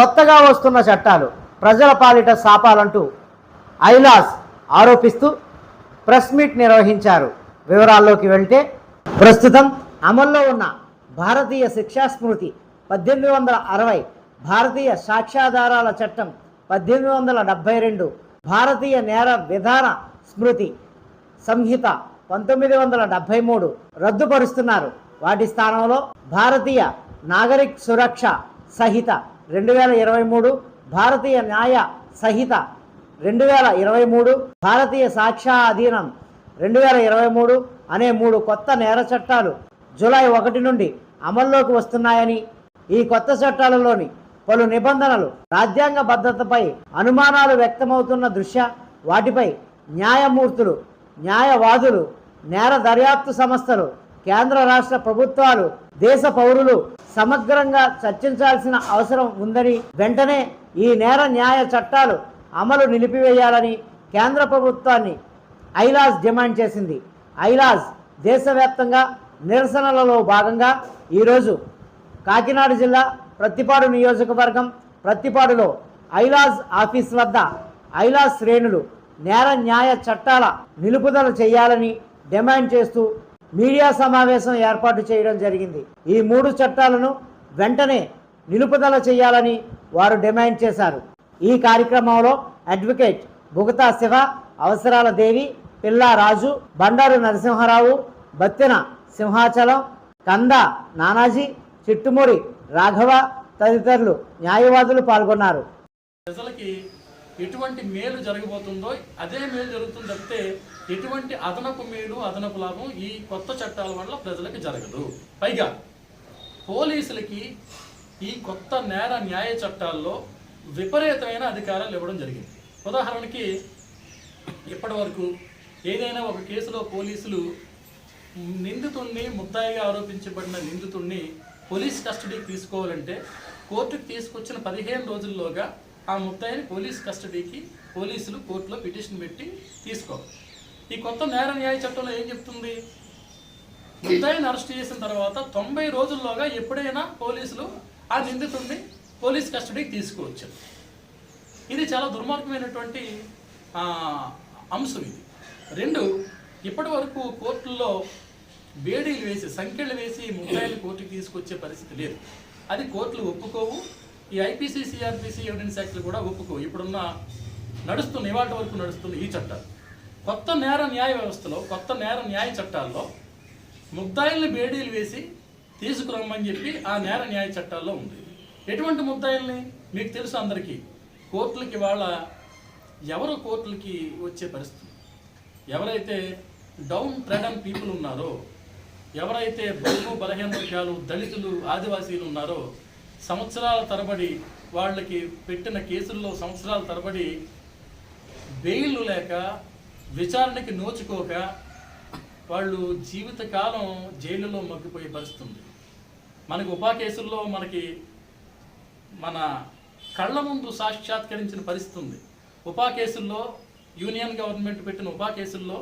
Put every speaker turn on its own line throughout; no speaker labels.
కొత్తగా వస్తున్న చట్టాలు ప్రజల పాలిట శాపాలంటూ ఐలాస్ ఆరోపిస్తూ ప్రెస్ మీట్ నిర్వహించారు. వివరాల్లోకి వెళ్తే ప్రస్తుతం అమల్లో ఉన్న భారతీయ శిక్షా స్మృతి పద్దెనిమిది వందల అరవై భారతీయ సాక్ష్యాధారాల చట్టం పద్దెనిమిది వందల డెబ్భై రెండు భారతీయ నేర విధాన స్మృతి సంహిత పంతొమ్మిది వందల డెబ్భై మూడు రద్దుపరుస్తున్నారు. వాటి స్థానంలో భారతీయ నాగరిక్ సురక్ష సహిత రెండు వేల ఇరవై మూడు భారతీయ న్యాయ సహిత రెండు వేల ఇరవై మూడు భారతీయ సాక్ష్య అధీనం రెండు వేల ఇరవై మూడు అనే మూడు కొత్త నేర చట్టాలు జూలై ఒకటి నుండి అమల్లోకి వస్తున్నాయని ఈ కొత్త చట్టాలలోని పలు నిబంధనలు రాజ్యాంగ భద్రతపై అనుమానాలు వ్యక్తమవుతున్న దృష్ట్యా వాటిపై న్యాయమూర్తులు న్యాయవాదులు నేర దర్యాప్తు సంస్థలు కేంద్ర రాష్ట్ర ప్రభుత్వాలు దేశ పౌరులు సమగ్రంగా చర్చించాల్సిన అవసరం ఉందని వెంటనే ఈ నేర న్యాయ చట్టాలు అమలు నిలిపివేయాలని కేంద్ర ప్రభుత్వాన్ని ఐలాస్ డిమాండ్ చేసింది. ఐలాస్ దేశవ్యాప్తంగా నిరసనలలో భాగంగా ఈరోజు కాకినాడ జిల్లా ప్రత్తిపాడు నియోజకవర్గం ప్రత్తిపాడులో ఐలాస్ ఆఫీస్ వద్ద ఐలాస్ శ్రేణులు నేర న్యాయ చట్టాల నిలుపుదల చేయాలని డిమాండ్ చేస్తూ మీడియా సమావేశం ఏర్పాటు చేయడం జరిగింది. ఈ మూడు చట్టాలను వెంటనే నిలుపుదల చేయాలని వారు డిమాండ్ చేశారు. ఈ కార్యక్రమంలో అడ్వకేట్ బుగతా శివ అవసరాల దేవి పిల్లా రాజు బండారు నరసింహారావు బత్తిన సింహాచలం కంద నానాజీ చిట్టుమూరి రాఘవ తదితరులు న్యాయవాదులు పాల్గొన్నారు.
ప్రజలకి ఎటువంటి మేలు జరగబోతుందో అదే మేలు జరుగుతుంది తప్పితే ఎటువంటి అదనపు మేలు అదనపు లాభం ఈ కొత్త చట్టాల వల్ల ప్రజలకు జరగదు. పైగా పోలీసులకి ఈ కొత్త నేర న్యాయ చట్టాల్లో విపరీతమైన అధికారాలు ఇవ్వడం జరిగింది. ఉదాహరణకి ఇప్పటి వరకు ఏదైనా ఒక కేసులో పోలీసులు నిందితుడిని ముద్దాయిగా ఆరోపించబడిన నిందితుడిని పోలీస్ కస్టడీకి తీసుకోవాలంటే కోర్టుకు తీసుకొచ్చిన పదిహేను రోజుల్లోగా ఆ ముద్దాయిని పోలీస్ కస్టడీకి పోలీసులు కోర్టులో పిటిషన్ పెట్టి తీసుకోవాలి. ఈ కొత్త నేర న్యాయ చట్టంలో ఏం చెప్తుంది? ముద్దాయిని అరెస్ట్ చేసిన తర్వాత తొంభై రోజుల్లోగా ఎప్పుడైనా పోలీసులు ఆ నిందితుడిని పోలీస్ కస్టడీకి తీసుకోవచ్చు. ఇది చాలా దుర్మార్గమైనటువంటి అంశం ఇది. రెండు ఇప్పటి వరకు కోర్టుల్లో బేడీలు వేసి సంఖ్యలు వేసి ముద్దాయిలు కోర్టుకి తీసుకొచ్చే పరిస్థితి లేదు. అది కోర్టులు ఒప్పుకోవు ఈ ఐపీసీ సిఆర్పిసి ఎవిడెన్స్ యాక్ట్లు కూడా ఒప్పుకో. ఇప్పుడున్న నడుస్తున్న ఇవాటి వరకు నడుస్తున్న ఈ చట్టాలు. కొత్త నేర న్యాయ వ్యవస్థలో కొత్త నేర న్యాయ చట్టాల్లో ముద్దాయిల్ని బేడీలు వేసి తీసుకురమ్మని చెప్పి ఆ నేర న్యాయ చట్టాల్లో ఉంది. ఎటువంటి ముద్దాయిల్ని? మీకు తెలుసు అందరికీ కోర్టులకి వాళ్ళ ఎవరు కోర్టులకి వచ్చే పరిస్థితి? ఎవరైతే డౌన్ ట్రెడన్ పీపుల్ ఉన్నారో ఎవరైతే బడుగు బలహీన వర్గాలు దళితులు ఆదివాసీలు ఉన్నారో సంవత్సరాల తరబడి వాళ్ళకి పెట్టిన కేసుల్లో సంవత్సరాల తరబడి బెయిల్ లేక విచారణకి నోచుకోక వాళ్ళు జీవితకాలం జైలులో మగ్గిపోయే పరిస్థితి ఉంది. ఉపా కేసుల్లో మనకి మన కళ్ళ ముందు సాక్షాత్కరించిన పరిస్థితి ఉంది. ఉపా కేసుల్లో యూనియన్ గవర్నమెంట్ పెట్టిన ఉపా కేసుల్లో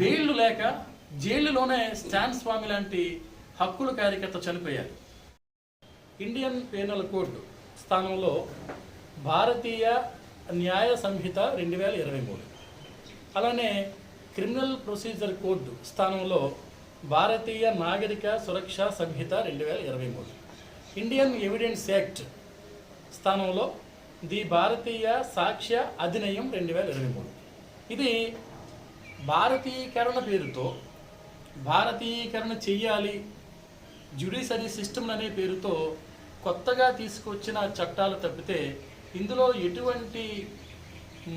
బెయిల్ లేక జైలులోనే స్టాన్ స్వామి లాంటి హక్కుల కార్యకర్త చనిపోయారు. ఇండియన్ పేనల్ కోడ్ స్థానంలో భారతీయ న్యాయ సంహిత రెండు వేల ఇరవై మూడు. అలానే క్రిమినల్ ప్రొసీజర్ కోడ్ స్థానంలో భారతీయ నాగరిక సురక్ష సంహిత రెండు వేల ఇరవై మూడు. ఇండియన్ ఎవిడెన్స్ యాక్ట్ స్థానంలో ది భారతీయ సాక్ష్య అధినయం రెండు వేల ఇరవై మూడు. ఇది భారతీకరణ పేరుతో భారతీకరణ చెయ్యాలి జ్యుడిషరీ సిస్టమ్ అనే పేరుతో కొత్తగా తీసుకొచ్చిన చట్టాలు తప్పితే ఇందులో ఎటువంటి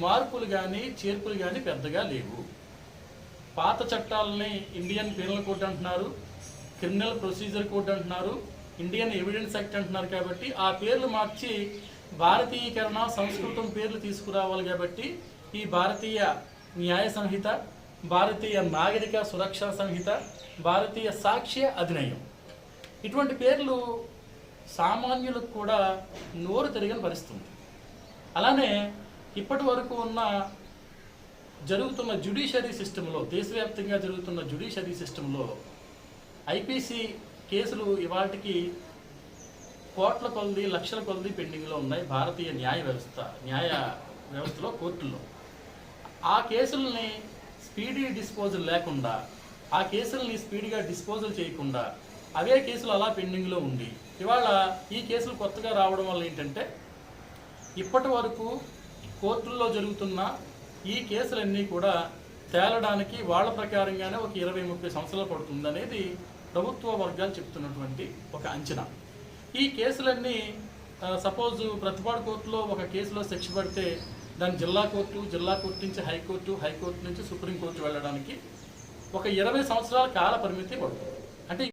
మార్పులు కానీ చేర్పులు కానీ పెద్దగా లేవు. పాత చట్టాలని ఇండియన్ పీనల్ కోడ్ అంటున్నారు క్రిమినల్ ప్రొసీజర్ కోడ్ అంటున్నారు ఇండియన్ ఎవిడెన్స్ యాక్ట్ అంటున్నారు కాబట్టి ఆ పేర్లు మార్చి భారతీయకరణ సంస్కృతం పేర్లు తీసుకురావాలి కాబట్టి ఈ భారతీయ న్యాయ సంహిత భారతీయ నాగరిక సురక్షా సంహిత భారతీయ సాక్ష్య అధినయం. ఇటువంటి పేర్లు సామాన్యులకు కూడా నోరు తిరగని పరిస్థితుంది. అలానే ఇప్పటి వరకు ఉన్న జరుగుతున్న జ్యుడిషియరీ సిస్టంలో దేశవ్యాప్తంగా జరుగుతున్న జ్యుడిషియరీ సిస్టంలో ఐపీసీ కేసులు ఇవాటికి కోట్ల కొలది లక్షల కొలది పెండింగ్లో ఉన్నాయి భారతీయ న్యాయ వ్యవస్థ న్యాయ వ్యవస్థలో కోర్టుల్లో. ఆ కేసుల్ని స్పీడీ డిస్పోజల్ లేకుండా ఆ కేసుల్ని స్పీడ్గా డిస్పోజల్ చేయకుండా అవే కేసులు అలా పెండింగ్లో ఉండి ఇవాళ ఈ కేసులు కొత్తగా రావడం వల్ల ఏంటంటే ఇప్పటి వరకు కోర్టుల్లో జరుగుతున్న ఈ కేసులన్నీ కూడా తేలడానికి వాళ్ళ ప్రకారంగానే ఒక ఇరవై ముప్పై సంవత్సరాలు పడుతుంది అనేది ప్రభుత్వ వర్గాలు చెప్తున్నటువంటి ఒక అంచనా. ఈ కేసులన్నీ సపోజ్ ప్రతిపాడు కోర్టులో ఒక కేసులో శిక్ష పడితే దాని జిల్లా కోర్టు జిల్లా కోర్టు నుంచి హైకోర్టు హైకోర్టు నుంచి సుప్రీంకోర్టు వెళ్ళడానికి ఒక ఇరవై సంవత్సరాల కాల పరిమితి పడుతుంది. అంటే